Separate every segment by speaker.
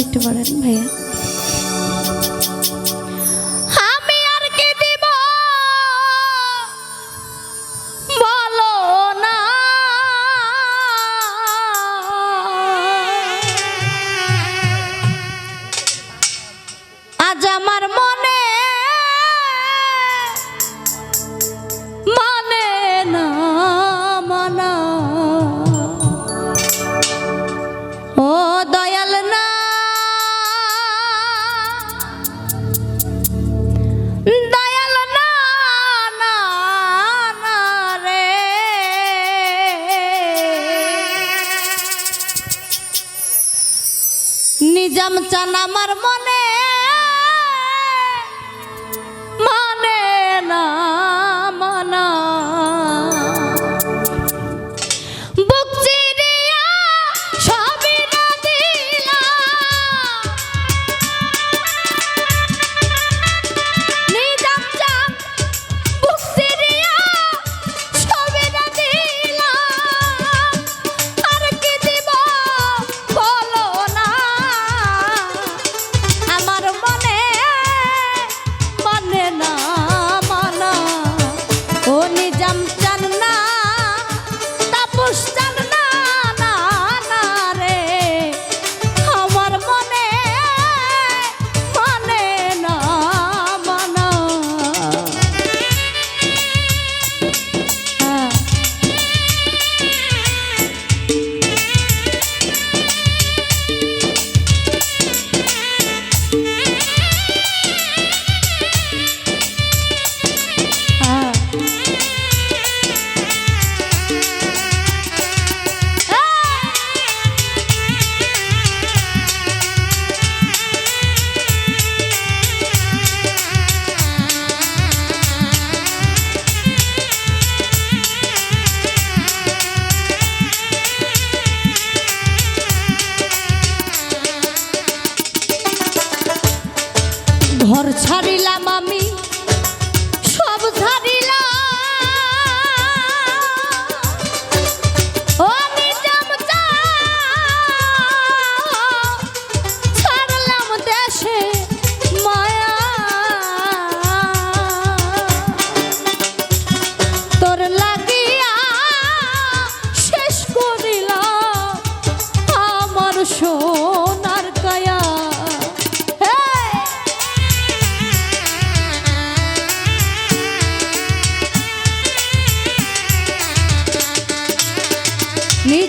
Speaker 1: പെട്ട് വളരും নিজাম চান আমার মনে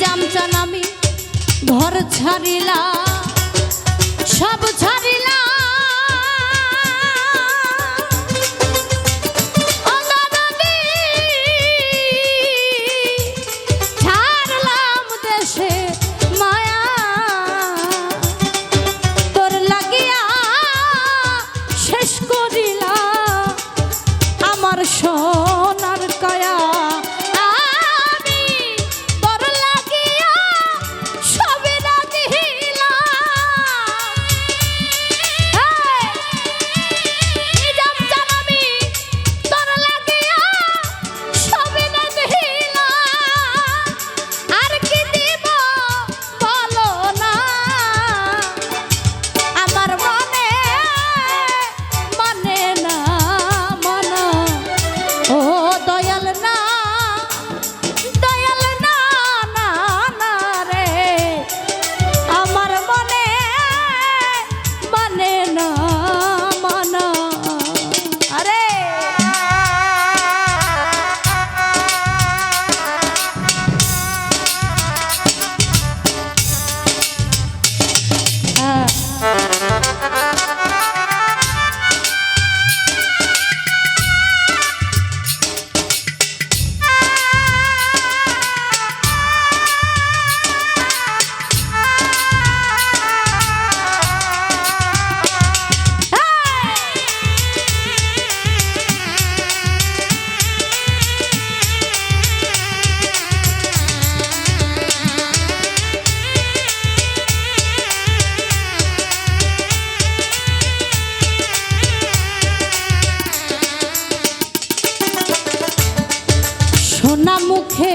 Speaker 1: জামচান আমি ঘর ছাড়িলা সব ছাড় মুখে